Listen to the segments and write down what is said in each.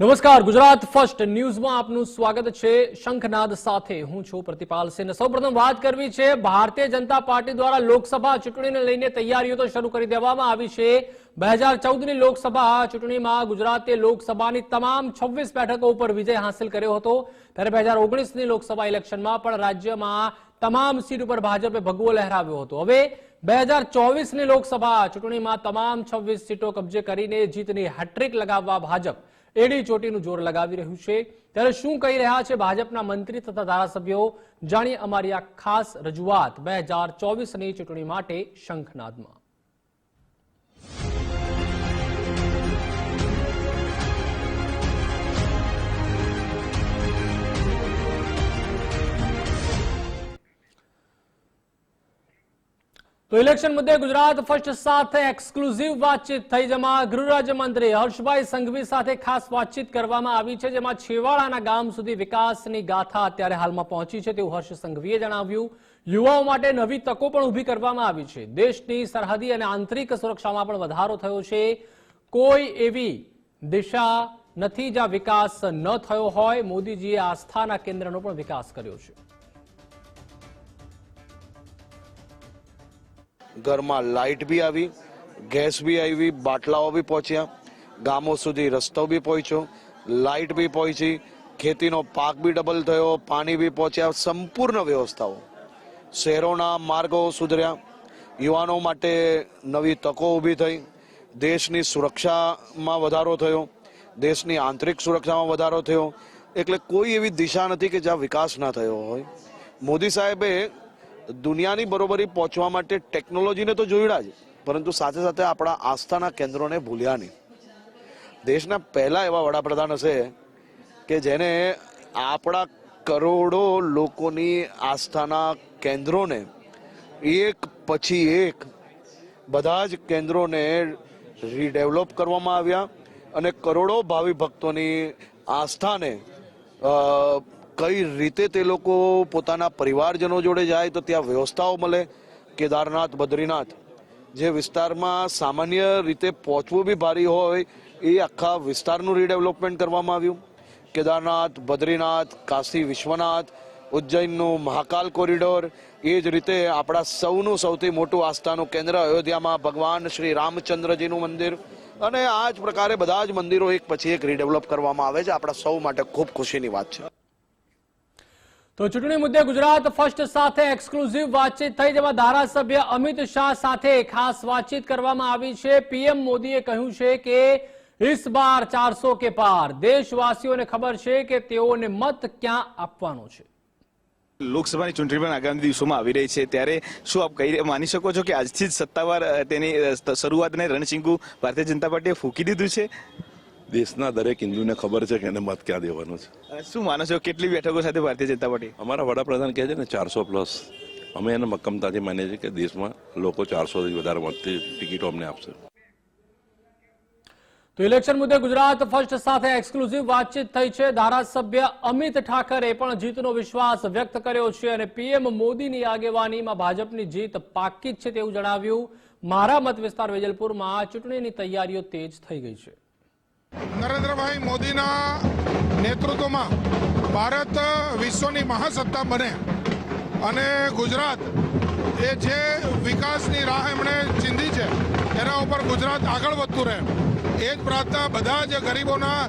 નમસ્કાર, ગુજરાત ફર્સ્ટ ન્યૂઝમાં આપનું સ્વાગત છે. શંખનાદ સાથે હું છું પ્રતિપાલ સિંહ. સૌપ્રથમ વાત કરવી છે, ભારતીય જનતા પાર્ટી દ્વારા લોકસભા ચૂંટણીને લઈને તૈયારીઓ તો શરૂ કરી દેવામાં આવી છે. બે હજાર ચૌદની લોકસભા ચૂંટણીમાં ગુજરાતે લોકસભાની તમામ છવ્વીસ બેઠકો ઉપર વિજય હાંસલ કર્યો હતો. ત્યારે બે હજાર ઓગણીસની લોકસભા ઇલેક્શનમાં પણ રાજ્યમાં તમામ સીટ ઉપર ભાજપે ભગવો લહેરાવ્યો હતો. હવે બે હજાર ચોવીસની લોકસભા ચૂંટણીમાં તમામ છવ્વીસ સીટો કબજે કરીને જીતની હેટ્રિક લગાવવા ભાજપ એડી ચોટીનું જોર લગાવી રહ્યું છે. ત્યારે શું કહી રહ્યા છે ભાજપના મંત્રી તથા ધારાસભ્યો? જાણીએ અમારી આ ખાસ રજૂઆત બે હજાર ચોવીસની ચૂંટણી માટે શંખનાદમાં. તો ઇલેક્શન મુદ્દે ગુજરાત ફર્સ્ટ સાથે એક્સક્લુઝિવ વાતચીત થઈ, જેમાં ગૃહ રાજ્યમંત્રી હર્ષભાઈ સંઘવી સાથે ખાસ વાતચીત કરવામાં આવી છે, જેમાં છેવાડાના ગામ સુધી વિકાસની ગાથા અત્યારે હાલમાં પહોંચી છે, તેવું હર્ષ સંઘવીએ જણાવ્યું. યુવાઓ માટે નવી તકો પણ ઊભી કરવામાં આવી છે. દેશની સરહદી અને આંતરિક સુરક્ષામાં પણ વધારો થયો છે. કોઈ એવી દિશા નથી જ્યાં વિકાસ ન થયો હોય. મોદીજીએ આસ્થાના કેન્દ્રનો પણ વિકાસ કર્યો છે. ઘરમાં લાઇટ બી આવી, ગેસ બી આવી, બાટલાઓ બી પહોંચ્યા. ગામો સુધી રસ્તો બી પહોંચ્યો, લાઇટ બી પહોંચી, ખેતીનો પાક બી ડબલ થયો, પાણી બી પહોંચ્યા, સંપૂર્ણ વ્યવસ્થાઓ. શહેરોના માર્ગો સુધર્યા, યુવાનો માટે નવી તકો ઊભી થઈ, દેશની સુરક્ષામાં વધારો થયો, દેશની આંતરિક સુરક્ષામાં વધારો થયો. એટલે કોઈ એવી દિશા નથી કે જ્યાં વિકાસ ના થયો હોય. મોદી સાહેબે દુનિયાની બરોબરી પહોંચવા માટે ટેકનોલોજીને તો જોયડા જ પરંતુ સાથે સાથે આપણા આસ્થાના કેન્દ્રોને ભૂલ્યા નહીં. દેશના પહેલા એવા વડાપ્રધાન હશે કે જેને આપણા કરોડો લોકોની આસ્થાના કેન્દ્રોને એક પછી એક બધા જ કેન્દ્રોને રીડેવલપ કરવામાં આવ્યા અને કરોડો ભાવિ ભક્તોની આસ્થાને કઈ રીતે તે લોકો પોતાના પરિવારજનો જોડે જાય તો ત્યાં વ્યવસ્થાઓ મળે? કેદારનાથ, બદ્રીનાથ. જે વિસ્તારમાં સામાન્ય રીતે પહોંચવું બી ભારી હોય, એ આખા વિસ્તારનું રીડેવલપમેન્ટ કરવામાં આવ્યું. કેદારનાથ, બદ્રીનાથ, કાશી વિશ્વનાથ, ઉજ્જૈનનું મહાકાલ કોરિડોર, એ જ રીતે આપણા સૌનું સૌથી મોટું આસ્થાનું કેન્દ્ર અયોધ્યામાં ભગવાન શ્રી રામચંદ્રજીનું મંદિર. અને આ જ પ્રકારે બધા જ મંદિરો એક પછી એક રીડેવલપ કરવામાં આવે છે. આપણા સૌ માટે ખૂબ ખુશીની વાત છે. તો ચૂંટણી મુદ્દે ગુજરાત ફર્સ્ટ સાથે એક્સક્લુઝિવ વાતચીત થઈ જેમાં ધારાસભ્ય અમિત શાહ સાથે ખાસ વાતચીત કરવામાં આવી છે. પીએમ મોદીએ કહ્યું છે કે ઇસ બાર ચારસો કે પાર દેશવાસીઓને ખબર છે કે તેઓને મત ક્યાં આપવાનો છે. લોકસભાની ચૂંટણી પણ આગામી દિવસોમાં આવી રહી છે. ત્યારે શું આપ કહી માની શકો છો કે આજથી જ સત્તાવાર તેની શરૂઆતને રણસિંગુ ભારતીય જનતા પાર્ટીએ ફૂંકી દીધું છે? દેશના દરેક હિન્દુને ખબર છે કે એને મત ક્યાં દેવાનો છે. શું માનો છો? કેટલી બેઠકો સાથે ભારતીય જનતા પાર્ટી? અમારા વડાપ્રધાન કહે છે ને ચારસો પ્લસ. અમે એને મક્કમતાથી માનીએ છીએ કે દેશમાં લોકો ચારસોથી વધારે મતથી ટિકિટો અમને આપશે. તો ઇલેક્શન મુદ્દે ગુજરાત ફર્સ્ટ સાથે એક્સક્લુઝિવ વાતચીત થઈ છે. ધારાસભ્ય અમિત ઠાકરે પણ જીતનો વિશ્વાસ વ્યક્ત કર્યો છે અને પીએમ મોદીની આગેવાનીમાં ભાજપની જીત પાકી જ છે તેવું જણાવ્યું. મારા મત વિસ્તાર વેજલપુરમાં ચૂંટણીની તૈયારીઓ તેજ થઈ ગઈ છે. નરેન્દ્રભાઈ મોદીના નેતૃત્વમાં ભારત વિશ્વની મહાસત્તા બને અને ગુજરાત એ જે વિકાસની રાહ એમણે ચીંધી છે, એના ઉપર ગુજરાત આગળ વધતું રહે. એ જ પ્રાર્થના બધા જ ગરીબોના,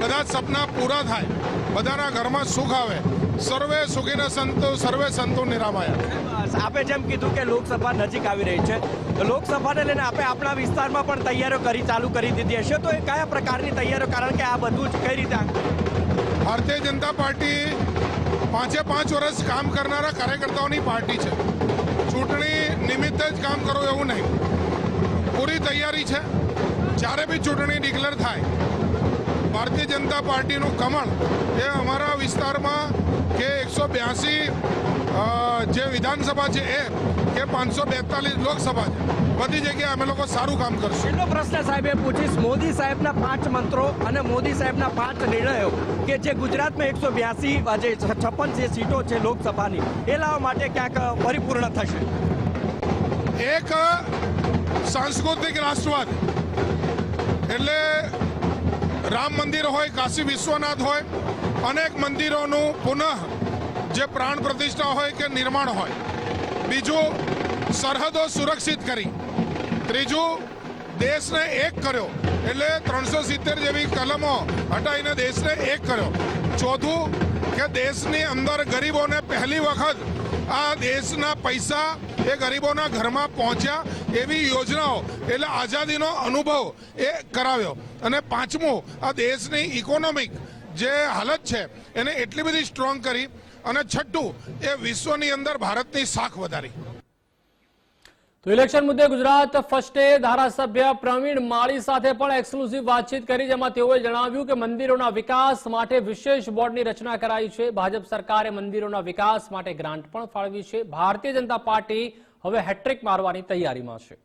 બધા જ સપના પૂરા થાય. બધાના ઘરમાં સુખ આવે. સર્વે સુખીને સંતો, સર્વે સંતો નિરામયા આપે જેમ કીધું કે લોકસભા નજીક આવી રહી છે. તો લોકસભાને લઈને આપણે આપણા વિસ્તારમાં પણ તૈયારીઓ કરી, ચાલુ કરી દીધી હશે. તો એ કયા પ્રકારની તૈયારીઓ? કારણ કે આ બધું જ કઈ રીતે ભારતીય જનતા પાર્ટી પાંચે પાંચ વર્ષ કામ કરનારા કાર્યકર્તાઓની પાર્ટી છે. ચૂંટણી નિમિત્તે જ કામ કરો એવું નહીં. પૂરી તૈયારી છે. જ્યારે બી ચૂંટણી ડિક્લેર થાય, ભારતીય જનતા પાર્ટીનું કમળ એ અમારા વિસ્તારમાં કે એકસો બ્યાસી જે વિધાનસભા છે એ કે પાંચસો બેતાલીસ લોકસભા છે. બધી જગ્યાએ અમે લોકો સારું કામ કરશું. એટલો પ્રશ્ન સાહેબે પૂછીશ. મોદી સાહેબના પાંચ મંત્રો અને મોદી સાહેબના પાંચ નિર્ણયો કે જે ગુજરાતમાં એકસો બ્યાસી જે છપ્પન જે સીટો છે લોકસભાની એ લાવવા માટે ક્યાંક પરિપૂર્ણ થશે? એક સાંસ્કૃતિક રાષ્ટ્રવાદ. એટલે રામ મંદિર હોય કાશી વિશ્વનાથ હોય અનેક મંદિરોનું પુનઃ જે પ્રાણ પ્રતિષ્ઠા હોય કે નિર્માણ હોય, બીજું સરહદો સુરક્ષિત કરી, ત્રીજું દેશને એક કર્યો, એટલે ત્રણસો સિત્તેર જેવી કલમો હટાવીને દેશને એક કર્યો. ચોથું કે દેશની અંદર ગરીબોને પહેલી વખત આ દેશના પૈસા એ ગરીબોના ઘરમાં પહોંચ્યા એવી યોજનાઓ, એટલે આઝાદીનો અનુભવ એ કરાવ્યો. અને પાંચમું, આ દેશની ઇકોનોમિક જે હાલત છે, એને એટલી બધી સ્ટ્રોંગ કરી અને છઠ્ઠું, એ વિશ્વની અંદર ભારતની શાખ વધારી. તો ઇલેક્શન મુદ્દે ગુજરાત ફર્સ્ટે ધારાસભ્ય પ્રવીણ માળી સાથે પણ એક્સક્લુઝિવ વાતચીત કરી, જેમાં તેઓએ જણાવ્યું કે મંદિરોના વિકાસ માટે વિશેષ બોર્ડની રચના કરાઈ છે. ભાજપ સરકારે મંદિરોના વિકાસ માટે ગ્રાન્ટ પણ ફાળવી છે. ભારતીય જનતા પાર્ટી હવે હેટ્રિક મારવાની તૈયારીમાં છે.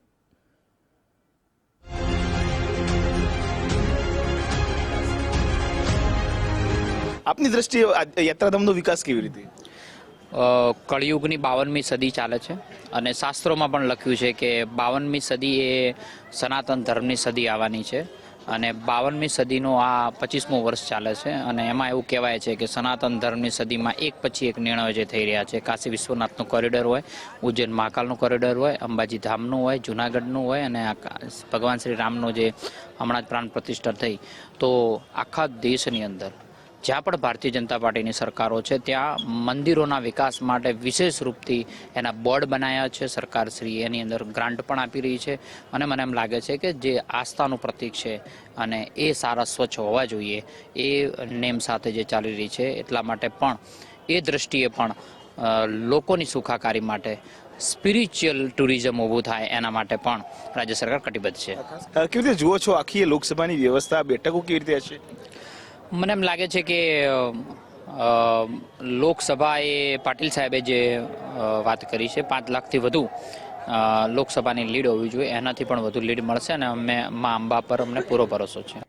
આપની દ્રષ્ટિએ યાત્રાધામનો વિકાસ કેવી રીતે? કળિયુગની બાવનમી સદી ચાલે છે અને શાસ્ત્રોમાં પણ લખ્યું છે કે બાવનમી સદી એ સનાતન ધર્મની સદી આવવાની છે અને બાવનમી સદીનો આ પચીસમું વર્ષ ચાલે છે અને એમાં એવું કહેવાય છે કે સનાતન ધર્મની સદીમાં એક પછી એક નિર્ણયો જે થઈ રહ્યા છે. કાશી વિશ્વનાથનું કોરિડોર હોય, ઉજ્જૈન મહાકાલનું કોરિડોર હોય, અંબાજી ધામનું હોય, જુનાગઢનું હોય અને ભગવાન શ્રી રામનું જે હમણાં જ પ્રાણ પ્રતિષ્ઠા થઈ. તો આખા દેશની અંદર જ્યાં પણ ભારતીય જનતા પાર્ટીની સરકારો છે, ત્યાં મંદિરોના વિકાસ માટે વિશેષ રૂપથી એના બોર્ડ બનાવ્યા છે. સરકારશ્રી એની અંદર ગ્રાન્ટ પણ આપી રહી છે અને મને એમ લાગે છે કે જે આસ્થાનું પ્રતીક છે અને એ સારા સ્વચ્છ હોવા જોઈએ, એ નેમ સાથે જે ચાલી રહી છે, એટલા માટે પણ એ દ્રષ્ટિએ પણ લોકોની સુખાકારી માટે સ્પિરિચ્યુઅલ ટુરિઝમ ઊભું થાય એના માટે પણ રાજ્ય સરકાર કટિબદ્ધ છે. કેવી રીતે જુઓ છો આખી લોકસભાની વ્યવસ્થા, બેઠકો કેવી રીતે હશે? મને એમ લાગે છે કે લોકસભા એ પાટીલ સાહેબે જે વાત કરી છે, પાંચ લાખથી વધુ લોકસભાની લીડ હોવી જોઈએ, એનાથી પણ વધુ લીડ મળશે અને અમે મા અંબા પર અમને પૂરો ભરોસો છે.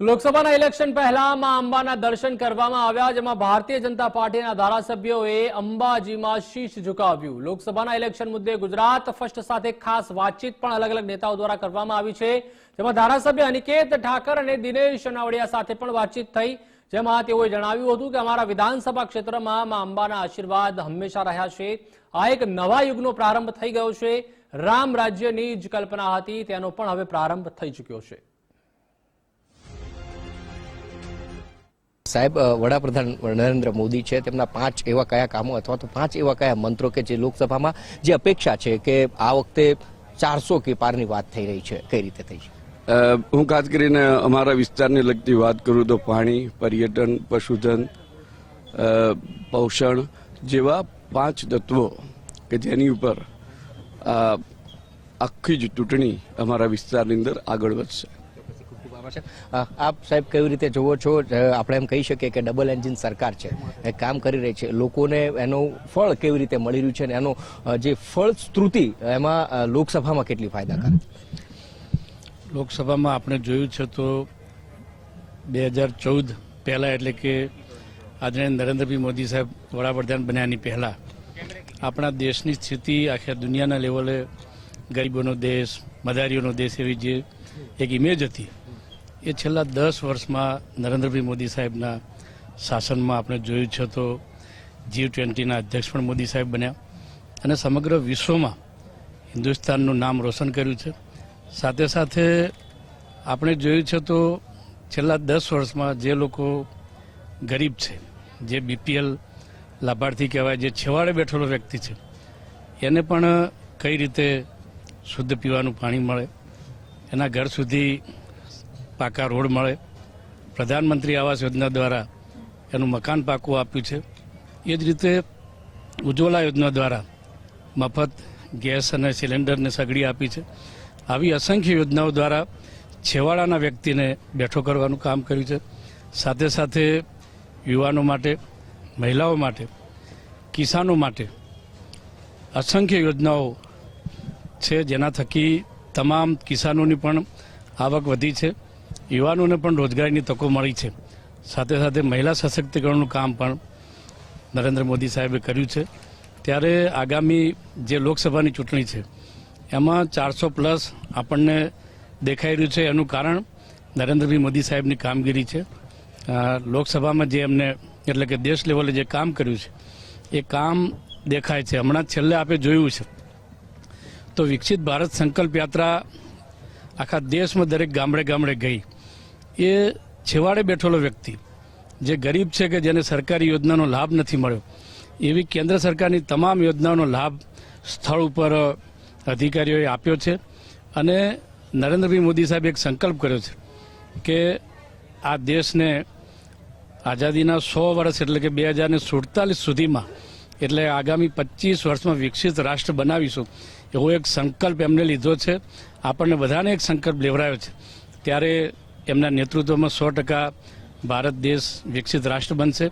લોકસભાના ઇલેક્શન પહેલા માં અંબાના દર્શન કરવામાં આવ્યા, જેમાં ભારતીય જનતા પાર્ટીના ધારાસભ્યોએ અંબાજીમાં શીશ ઝુકાવ્યું. લોકસભાના ઇલેક્શન મુદ્દે ગુજરાત ફર્સ્ટ સાથે ખાસ વાતચીત પણ અલગ અલગ નેતાઓ દ્વારા કરવામાં આવી છે. જેમાં ધારાસભ્ય અનિકેત ઠાકર અને દિનેશ અનાવડિયા સાથે પણ વાતચીત થઈ. જેમાં તેઓએ જણાવ્યું હતું કે અમારા વિધાનસભા ક્ષેત્રમાં માં અંબાના આશીર્વાદ હંમેશા રહ્યા છે. આ એક નવા યુગનો પ્રારંભ થઈ ગયો છે. રામ રાજ્યની જ કલ્પના હતી, તેનો પણ હવે પ્રારંભ થઈ ચૂક્યો છે. સાહેબ વડાપ્રધાન નરેન્દ્ર મોદી છે, તેમના પાંચ એવા કયા કામો અથવા તો પાંચ એવા કયા મંત્રો કે જે લોકસભામાં જે અપેક્ષા છે કે આ વખતે ચારસો કે પારની વાત થઈ રહી છે, કઈ રીતે થઈ છે? હું ખાસ કરીને અમારા વિસ્તારને લગતી વાત કરું તો પાણી, પર્યટન, પશુધન પોષણ જેવા પાંચ તત્વો કે જેની ઉપર આખી જ ચૂંટણી અમારા વિસ્તારની અંદર આગળ વધશે. ખૂબ છે. આપ સાહેબ કેવી રીતે જોવો છો? આપણે એમ કહી શકીએ કે ડબલ એન્જિન સરકાર છે. એ કામ કરી રહી છે. લોકોને એનું ફળ કેવી રીતે મળી રહ્યું છે અને એનો જે જે ફળશ્રુતિ એમાં લોકસભામાં કેટલી ફાયદાકારક લોકસભામાં આપણે જોયું છે તો બે હજાર ચૌદ પહેલાં એટલે કે આદરણીય નરેન્દ્રભાઈ મોદી સાહેબ વડાપ્રધાન બન્યાની પહેલાં આપણા દેશની સ્થિતિ આખા દુનિયાના લેવલે ગરીબોનો દેશ, મદારીઓનો દેશ એવી જે એક ઇમેજ હતી. એ છેલ્લા દસ વર્ષમાં નરેન્દ્રભાઈ મોદી સાહેબના શાસનમાં આપણે જોયું છે તો જી ટ્વેન્ટીના અધ્યક્ષ પણ મોદી સાહેબ બન્યા. અને સમગ્ર વિશ્વમાં હિન્દુસ્તાનનું નામ રોશન કર્યું છે. સાથે સાથે આપણે જોયું છે તો છેલ્લા દસ વર્ષમાં જે લોકો ગરીબ છે, જે બીપીએલ લાભાર્થી કહેવાય, જે છેવાડે બેઠેલો વ્યક્તિ છે, એને પણ કઈ રીતે શુદ્ધ પીવાનું પાણી મળે, એના ઘર સુધી પાકા રોડ મળે. પ્રધાનમંત્રી આવાસ યોજના દ્વારા એનું મકાન પાકું આપ્યું છે. એ જ રીતે ઉજ્જવલા યોજના દ્વારા મફત ગેસ અને સિલિન્ડરને સગડી આપી છે. આવી અસંખ્ય યોજનાઓ દ્વારા છેવાડાના વ્યક્તિને બેઠો કરવાનું કામ કર્યું છે. સાથે સાથે યુવાનો માટે, મહિલાઓ માટે, કિસાનો માટે અસંખ્ય યોજનાઓ છે. જેના થકી તમામ કિસાનોની પણ આવક વધી છે. યુવાનોને પણ રોજગારીની તકો મળી છે. સાથે સાથે મહિલા સશક્તિકરણનું કામ પણ નરેન્દ્ર મોદી સાહેબે કર્યું છે. ત્યારે આગામી જે લોકસભાની ચૂંટણી છે, એમાં ચારસો પ્લસ આપણને દેખાઈ રહ્યું છે. એનું કારણ નરેન્દ્રભાઈ મોદી સાહેબની કામગીરી છે. લોકસભામાં જે એમને, એટલે કે દેશ લેવલે જે કામ કર્યું છે, એ કામ દેખાય છે. હમણાં છેલ્લે આપણે જોયું છે. તો વિકસિત ભારત સંકલ્પ યાત્રા આખા દેશમાં દરેક ગામડે ગામડે ગઈ. એ છેવાડે બેઠેલો વ્યક્તિ જે ગરીબ છે કે જેને સરકારી યોજનાનો લાભ નથી મળ્યો, એવી કેન્દ્ર સરકારની તમામ યોજનાઓનો લાભ સ્થળ ઉપર અધિકારીઓએ આપ્યો છે. અને નરેન્દ્રભાઈ મોદી સાહેબે એક સંકલ્પ કર્યો છે કે આ દેશને આઝાદીના સો વર્ષ એટલે કે બે હજાર સુડતાલીસ સુધીમાં એટલે આગામી પચીસ વર્ષમાં વિકસિત રાષ્ટ્ર બનાવીશું, એવો એક સંકલ્પ એમને લીધો છે. આપણને બધાને એક સંકલ્પ લેવરાયો છે. ત્યારે એમના નેતૃત્વમાં સો ટકા ભારત દેશ વિકસિત રાષ્ટ્ર બનશે,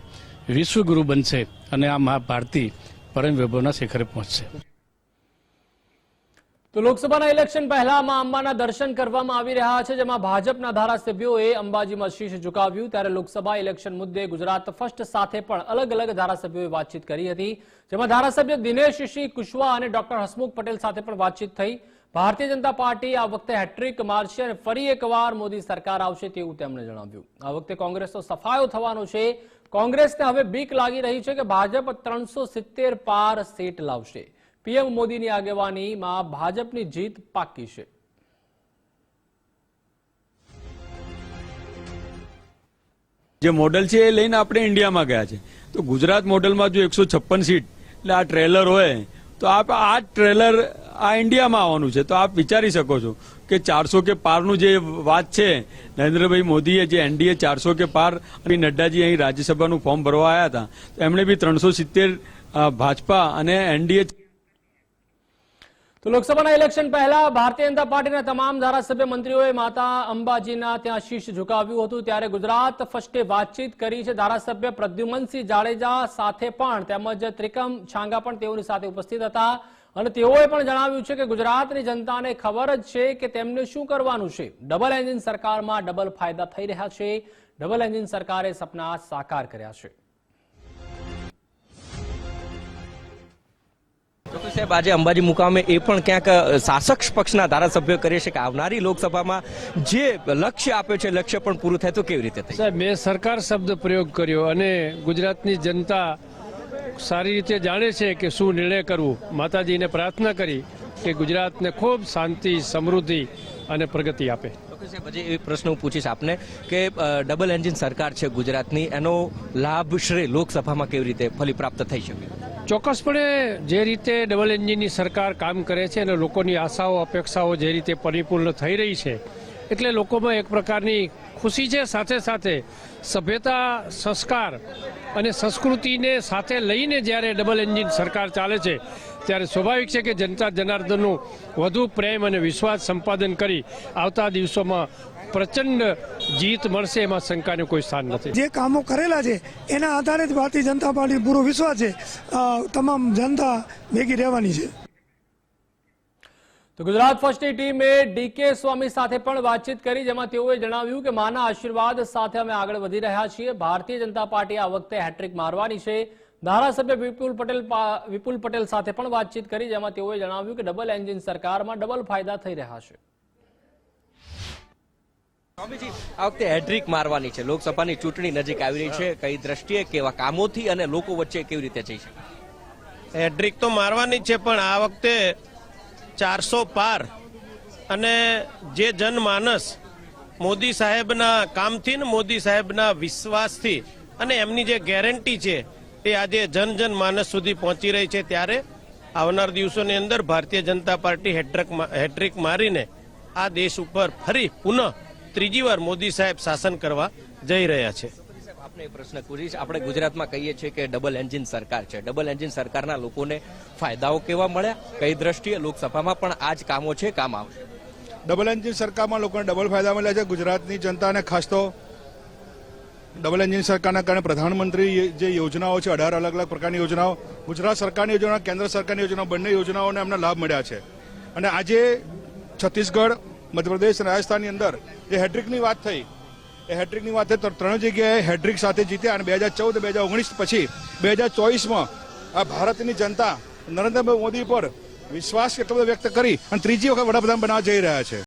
વિશ્વગુરુ બનશે અને આ મહાભારતી પરમ વૈભવના શિખરે પહોંચશે. તો લોકસભાના ઇલેક્શન પહેલા મા અંબાના દર્શન કરવામાં આવી રહ્યા છે, જેમાં ભાજપના ધારાસભ્યોએ અંબાજીમાં શીશ ઝુકાવ્યું. ત્યારે લોકસભા ઇલેક્શન મુદ્દે ગુજરાત ફર્સ્ટ સાથે પણ અલગ અલગ ધારાસભ્યોએ વાતચીત કરી હતી, જેમાં ધારાસભ્ય દિનેશ સિંહ કુશવાહ અને ડોક્ટર હસમુખ પટેલ સાથે પણ વાતચીત થઈ. ભારતીય જનતા પાર્ટી આ વખતે હેટ્રિક મારશે અને ફરી એકવાર મોદી સરકાર આવશે તેવું તેમણે જણાવ્યું. આ વખતે કોંગ્રેસનો સફાયો થવાનો છે. કોંગ્રેસને હવે બીક લાગી રહી છે કે ભાજપ ત્રણસો સિત્તેર પાર સીટ લાવશે. પીએમ મોદીની આગેવાનીમાં ભાજપની જીત પાકી છે. જે મોડલ છે એ લઈને આપણે ઇન્ડિયામાં ગયા છે. તો ગુજરાત મોડલમાં જો એકસો છપ્પન સીટ, એટલે આ ટ્રેલર હોય, તો આપ આ ટ્રેલર આ ઇન્ડિયામાં આવવાનું છે. તો આપ વિચારી શકો છો કે ચારસો કે પારનું જે વાત છે, નરેન્દ્રભાઈ મોદીએ જે એનડીએ ચારસો કે પાર અને નડ્ડાજી અહીં રાજ્યસભાનું ફોર્મ ભરવા આવ્યા હતા, તો એમણે બી ત્રણસો સિત્તેર ભાજપા અને એનડીએ તો લોકસભાના ઇલેક્શન પહેલા ભારતીય જનતા પાર્ટીના તમામ ધારાસભ્ય મંત્રીઓએ માતા અંબાજીના ત્યાં શીશ ઝુકાવ્યું હતું. ત્યારે ગુજરાત ફર્સ્ટે વાતચીત કરી છે. ધારાસભ્ય પ્રદ્યુમનસિંહ જાડેજા સાથે પણ તેમજ ત્રિકમ છાંગા પણ તેઓની સાથે ઉપસ્થિત હતા. અને તેઓએ પણ જણાવ્યું છે કે ગુજરાતની જનતાને ખબર જ છે કે તેમને શું કરવાનું છે. ડબલ એન્જિન સરકારમાં ડબલ ફાયદા થઈ રહ્યા છે. ડબલ એન્જિન સરકારે સપના સાકાર કર્યા છે. ડોક્ટર સાહેબ આજે અંબાજી મુકામે એ પણ ક્યાંક શાસક પક્ષના ધારાસભ્ય કરે છે કે આવનારી લોકસભામાં જે લક્ષ્ય આપ્યો છે લક્ષ્ય પણ પૂરું થાય તો કેવી રીતે થાય સાહેબ મેં સરકાર શબ્દ પ્રયોગ કર્યો અને ગુજરાતની જનતા સારી રીતે જાણે છે કે શું નિર્ણય કરવું. માતાજીને પ્રાર્થના કરી કે ગુજરાતને ખૂબ શાંતિ સમૃદ્ધિ અને પ્રગતિ આપે. પછી એક પ્રશ્ન હું પૂછીશ આપને કે ડબલ એન્જિન સરકાર છે ગુજરાતની એનો લાભ શ્રેય લોકસભામાં કેવી રીતે ફલીપ્રાપ્ત થઈ શકે? ચોક્કસપણે જે રીતે ડબલ એન્જિનની સરકાર કામ કરે છે અને લોકોની આશાઓ અપેક્ષાઓ જે રીતે પરિપૂર્ણ થઈ રહી છે એટલે લોકોમાં એક પ્રકારની ખુશી છે, સાથે સાથે સભ્યતા, સંસ્કાર અને સંસ્કૃતિને સાથે લઈને જ્યારે ડબલ એન્જિન સરકાર ચાલે છે, ત્યારે સ્વાભાવિક છે કે જનતા જનાર્દનનું વધુ પ્રેમ અને વિશ્વાસ સંપાદન કરી આવતા દિવસોમાં પ્રચંડ જીત મળશે, એમાં શંકાને કોઈ સ્થાન નથી. જે કામો કરેલા છે, એના આધારે જ ભારતીય જનતા પાર્ટી પૂરો વિશ્વાસ છે. તમામ જનતા ભેગી રહેવાની છે. તો ગુજરાત ફર્સ્ટની ટીમે ડીકે સ્વામી સાથે પણ વાતચીત કરી જેમાં તેઓએ જણાવ્યું કે માના આશીર્વાદ સાથે અમે આગળ વધી રહ્યા છીએ. ભારતીય જનતા પાર્ટી આ વખતે હેટ્રિક મારવાની છે. ધારાસભ્ય વિપુલ પટેલ વિપુલ પટેલ સાથે પણ વાતચીત કરી જેમાં તેઓએ જણાવ્યું કે ડબલ એન્જિન સરકારમાં ડબલ ફાયદા થઈ રહ્યા છે. સ્વામીજી આ વખતે હેડ્રિક મારવાની છે. લોકસભાની ચૂંટણી નજીક આવી રહી છે. કઈ દ્રષ્ટિએ કેવા કામોથી અને લોકો વચ્ચે કેવી રીતે જઈ શકે? હેડ્રિક તો મારવાની જ છે પણ આ વખતે ચારસો પાર. અને જે જનમાનસ મોદી સાહેબના કામથી ને મોદી સાહેબના વિશ્વાસથી અને એમની જે ગેરંટી છે, એ આજે જન જન માનસ સુધી પહોંચી રહી છે ત્યારે આવનાર દિવસોની અંદર Bharatiya Janata party hat trick hat trick મારીને આ દેશ ઉપર ફરી પુનઃ ત્રીજી વાર મોદી સાહેબ શાસન કરવા જઈ રહ્યા છે. આપને પ્રશ્ન પૂછીશ. આપણે ગુજરાતમાં કહીએ છીએ કે ડબલ એન્જિન સરકાર છે. ડબલ એન્જિન સરકારના લોકોને ફાયદાઓ કેવા મળ્યા? કઈ દ્રષ્ટિએ લોકસભામાં પણ આ જ કામો છે, કામ આવશે? ડબલ એન્જિન સરકારમાં લોકોને ડબલ ફાયદા મળ્યા છે. ગુજરાતની જનતાને ખાસ તો ડબલ એન્જિન સરકારના કારણે પ્રધાનમંત્રી જે યોજનાઓ છે, અઢાર અલગ અલગ પ્રકારની યોજનાઓ, ગુજરાત સરકારની યોજના, કેન્દ્ર સરકારની યોજના, બંને યોજનાઓને એમને લાભ મળ્યા છે. અને આજે છત્તીસગઢ, મધ્યપ્રદેશ રાજસ્થાનની અંદર જે હેટ્રિકની વાત થઈ. એ હેટ્રિકની વાત તો ત્રણ જગ્યાએ હેટ્રિક સાથે જીત્યા અને બે હજાર ચૌદ, બે હજાર ઓગણીસ પછી બે હજાર ચોવીસમાં આ ભારતની જનતા નરેન્દ્રભાઈ મોદી પર વિશ્વાસ એટલો બધો વ્યક્ત કરી અને ત્રીજી વખત વડાપ્રધાન બનાવવા જઈ રહ્યા છે.